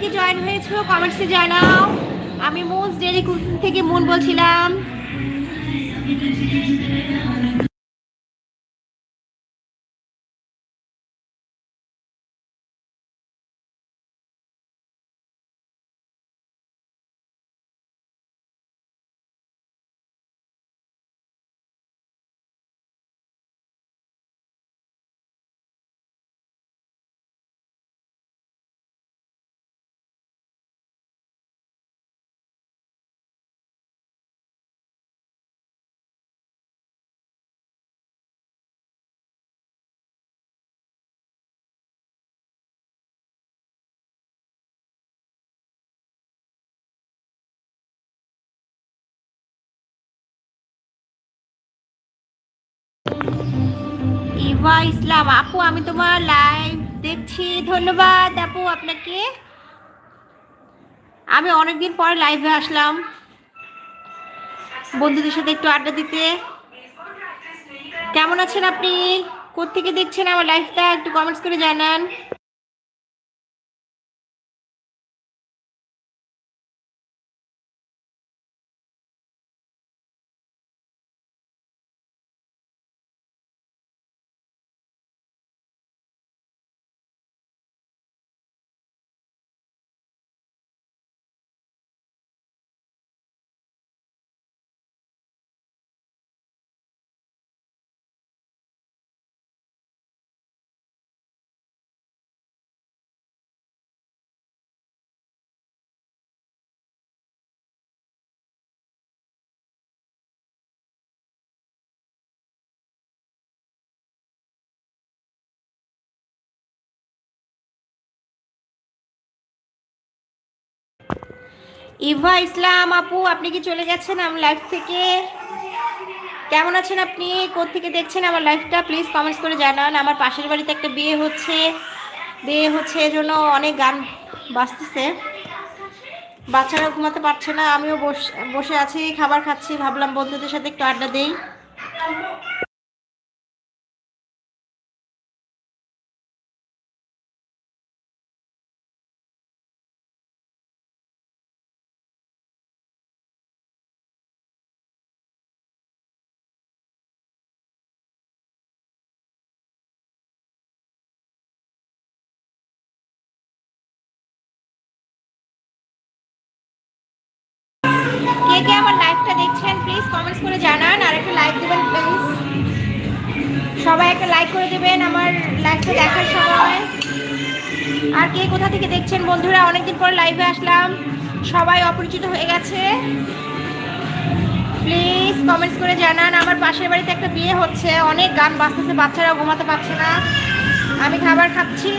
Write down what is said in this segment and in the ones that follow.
কে join হয়েছো কমেন্টসে জানাও। আমি মোস্ট ডেলি কুকিং থেকে মন বলছিলাম। ইভা ইসলাম আপু, আমি তোমার লাইভ দেখছি। ধন্যবাদ আপু আপনাকে। আমি অনেকদিন পর লাইভে আসলাম। বন্ধুদের সাথে একটু আড্ডা দিতে। কেমন আছেন আপনি? কোত্থেকে দেখছেন আমার লাইফটা একটু কমেন্টস করে জানান। ইভা ইসলাম আপু, আপনি কি চলে গেছেন আমার লাইফ থেকে? কেমন আছেন আপনি? থেকে দেখছেন আমার লাইফটা প্লিজ কমেন্টস করে জানান। আমার পাশের বাড়িতে একটা বিয়ে হচ্ছে। বিয়ে হচ্ছে এজন্য অনেক গান বাজতেছে। বাচ্চারা ঘুমাতে পারছে না। আমিও বসে বসে আছি, খাবার খাচ্ছি। ভাবলাম বন্ধুদের সাথে একটু আড্ডা দেই। কে কে আমার লাইভটা দেখছেন প্লিজ কমেন্টস করে জানান, আর একটা লাইক দেবেন প্লিজ সবাই একটা লাইক করে দেবেন আমার লাইভটা দেখার সময়। আর কে কোথা থেকে দেখছেন বন্ধুরা? অনেকদিন পর লাইভে আসলাম। সবাই অপরিচিত হয়ে গেছে। প্লিজ কমেন্টস করে জানান। আমার পাশের বাড়িতে একটা বিয়ে হচ্ছে। অনেক গান বাজতেছে বাচ্চারা ঘুমাতে পারছে না। আমি খাবার খাচ্ছি।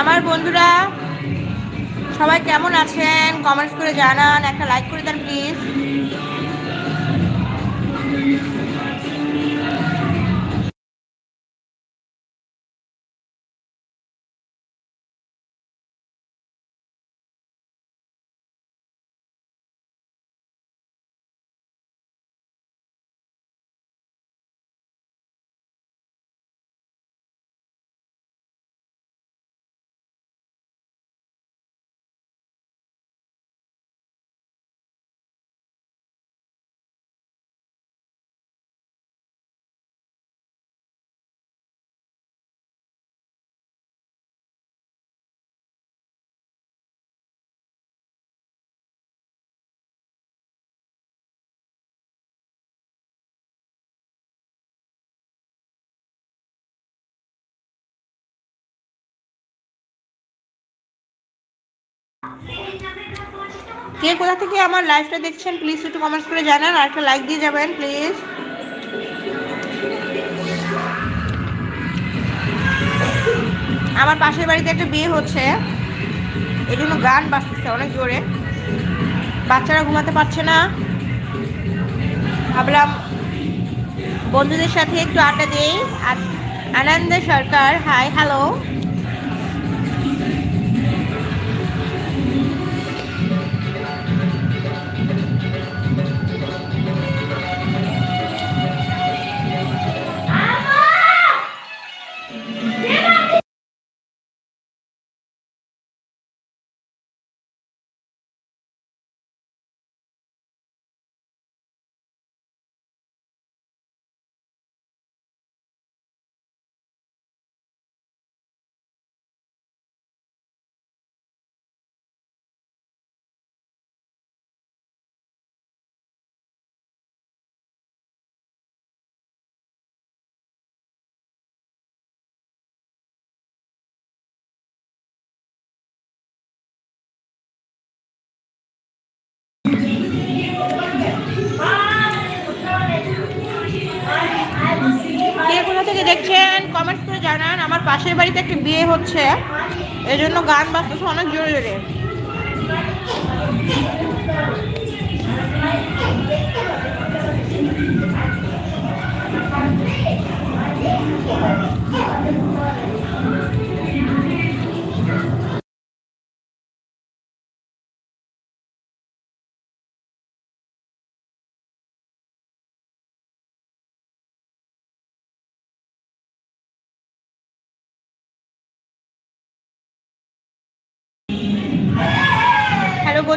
আমার বন্ধুরা সবাই কেমন আছেন? কমেন্টস করে জানান একটা লাইক করে দেন প্লিজ কে কোথা থেকে আমার লাইভটা দেখছেন প্লিজ একটু কমেন্টস করে জানান আর একটা লাইক দিয়ে যাবেন প্লিজ আমার পাশের বাড়িতে একটা বিয়ে হচ্ছে এই জন্য গান বাজতেছে অনেক জোরে। বাচ্চারা ঘুমাতে পারছে না। ভাবলাম বন্ধুদের সাথে একটু আড্ডা দিই। Anand Sarkar hi hello comments করে জানান, আমার পাশের বাড়িতে একটা বিয়ে হচ্ছে এই জন্য গান বাজতেছে অনেক জোরে জোরে।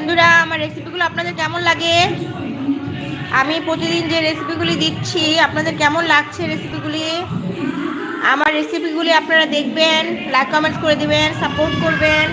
বন্ধুরা, আমার রেসিপিগুলো আপনাদের কেমন লাগে? আমি প্রতিদিন যে রেসিপিগুলি দিচ্ছি, আপনাদের কেমন লাগছে রেসিপিগুলি আমার রেসিপিগুলি আপনারা দেখবেন লাইক কমেন্টস করে দেবেন সাপোর্ট করবেন।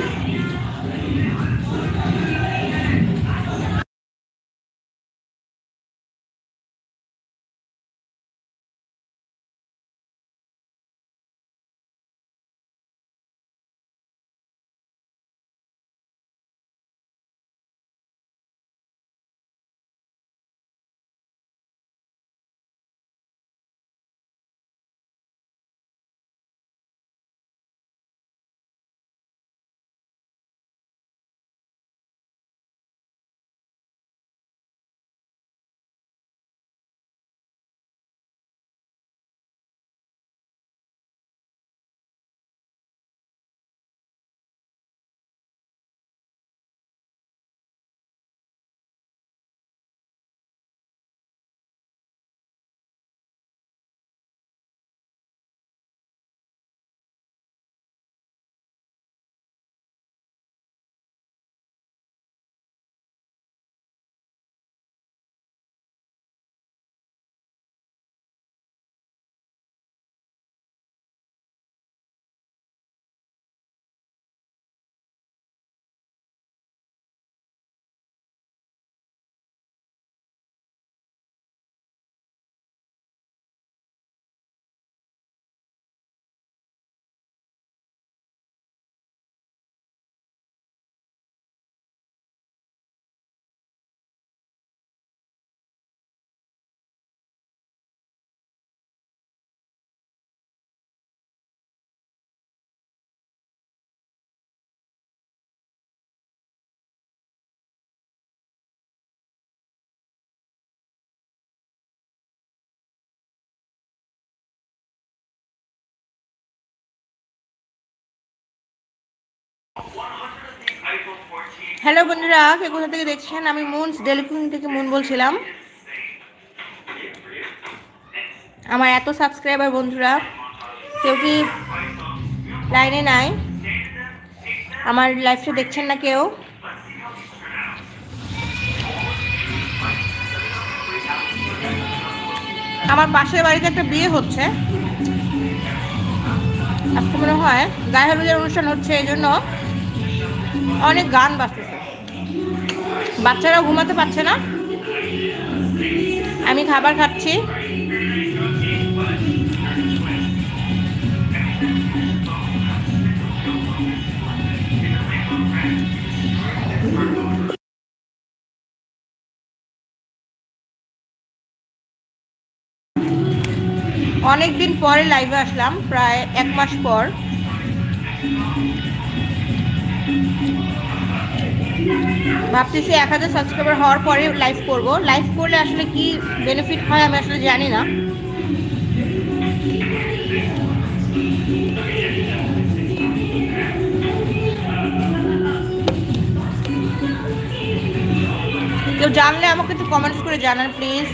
হ্যালো বন্ধুরা, কে কোথা থেকে দেখছেন? আমি মুনস ডেলিফিং থেকে মুন বলছিলাম। আমার এত সাবস্ক্রাইবার বন্ধুরা, কেউ কি লাইনে নাই? আমার লাইফটা দেখছেন না কেউ? আমার পাশের বাড়িতে একটা বিয়ে হচ্ছে। আজকে মনে হয় গায়ে হলুদের অনুষ্ঠান হচ্ছে, এই জন্য অনেক গান বাজতেছে। বাচ্চারা ঘুমাতে পারছে না। আমি খাবার খাচ্ছি। অনেক দিন পরে লাইভে আসলাম, প্রায় এক মাস পর। ভাবতেছি এক হাজার সাবস্ক্রাইবার হওয়ার পরে লাইভ করব। লাইভ করলে আসলে কি বেনিফিট হয় আমি আসলে জানি না। কেউ জানলে আমাকে একটু কমেন্টস করে জানান প্লিজ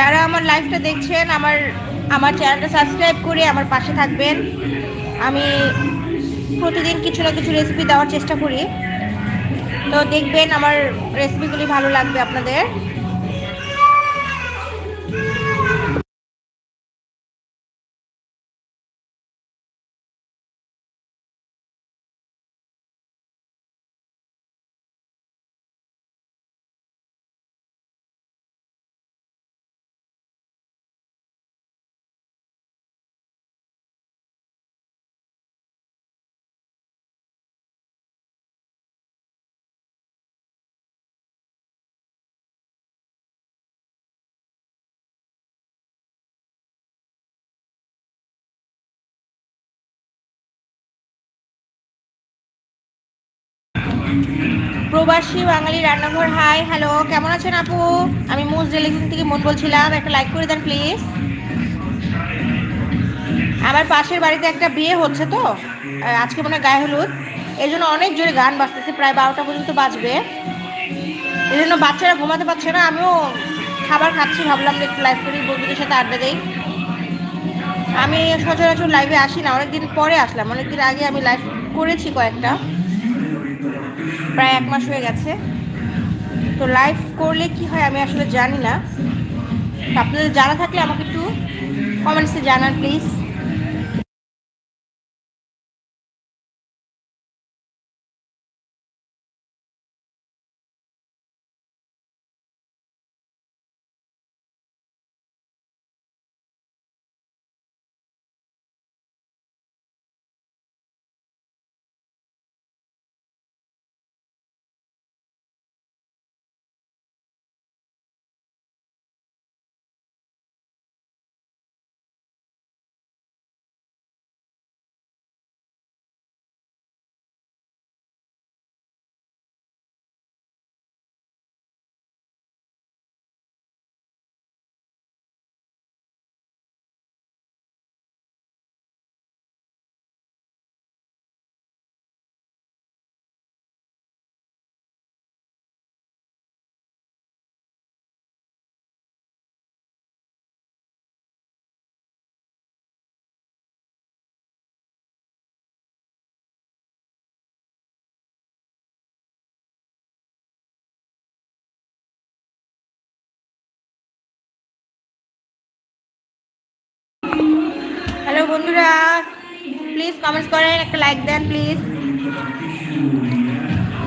যারা আমার লাইফটা দেখছেন, আমার আমার চ্যানেলটা সাবস্ক্রাইব করে আমার পাশে থাকবেন। আমি প্রতিদিন কিছু না কিছু রেসিপি দেওয়ার চেষ্টা করি। তো দেখবেন আমার রেসিপিগুলি ভালো লাগবে আপনাদের। প্রবাসী বাঙালি রান্নাঘর হাই হ্যালো কেমন আছেন আপু? আমি মুজ রিলেশন থেকে মন বলছিলাম একটা লাইক করে দেন প্লিজ আমার পাশের বাড়িতে একটা বিয়ে হচ্ছে তো আজকে মনে গায়ে হলুদ। এই জন্য অনেক জোরে গান বাজতেছে, প্রায় বারোটা পর্যন্ত বাজবে। এই জন্য বাচ্চারা ঘুমাতে পারছে না, আমিও খাবার খাচ্ছি, ভাবলাম যে একটু লাইভ করি, বন্ধুদের সাথে আড্ডা দিই। আমি সচরাচর লাইভে আসি না, অনেকদিন পরে আসলাম, অনেকদিন আগে আমি লাইভ করেছি কয়েকটা। প্রায় এক মাস হয়ে গেছে। তো লাইভ করলে কি হয় আমি আসলে জানি না। আপনাদের জানা থাকলে আমাকে একটু কমেন্টসে জানান প্লিজ বন্ধুরা প্লিজ কমেন্টস করেন, একটা লাইক দেন প্লিজ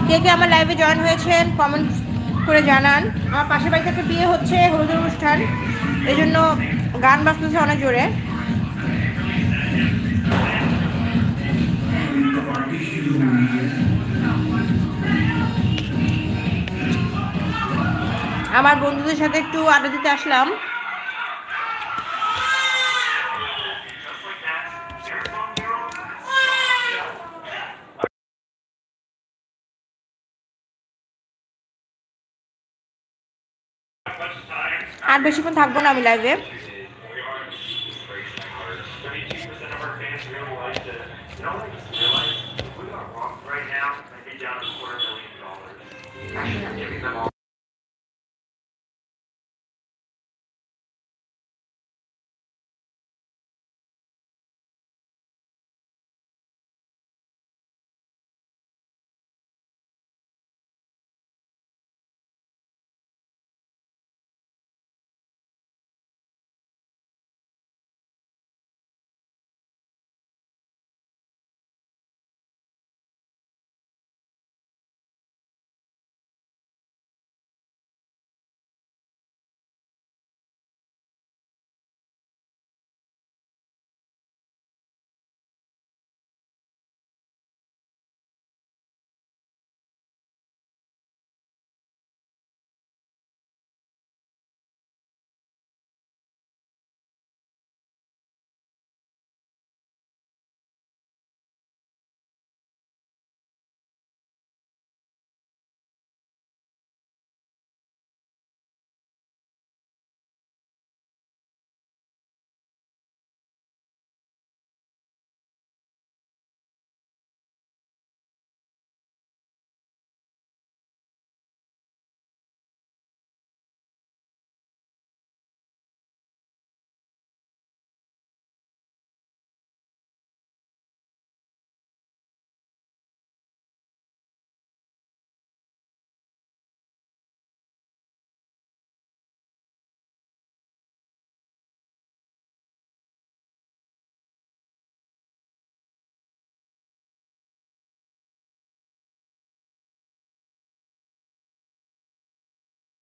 কে কে আমার লাইভে জয়েন হয়েছেন কমেন্টস করে জানান। আমার পাশের বাড়িতে একটা বিয়ে হচ্ছে, হলুদের অনুষ্ঠান। এই জন্য গান বাজতেছে অনেক জোরে। আমার বন্ধুদের সাথে একটু আড্ডা দিতে আসলাম। আর বেশিক্ষণ থাকব না আমি লাইভে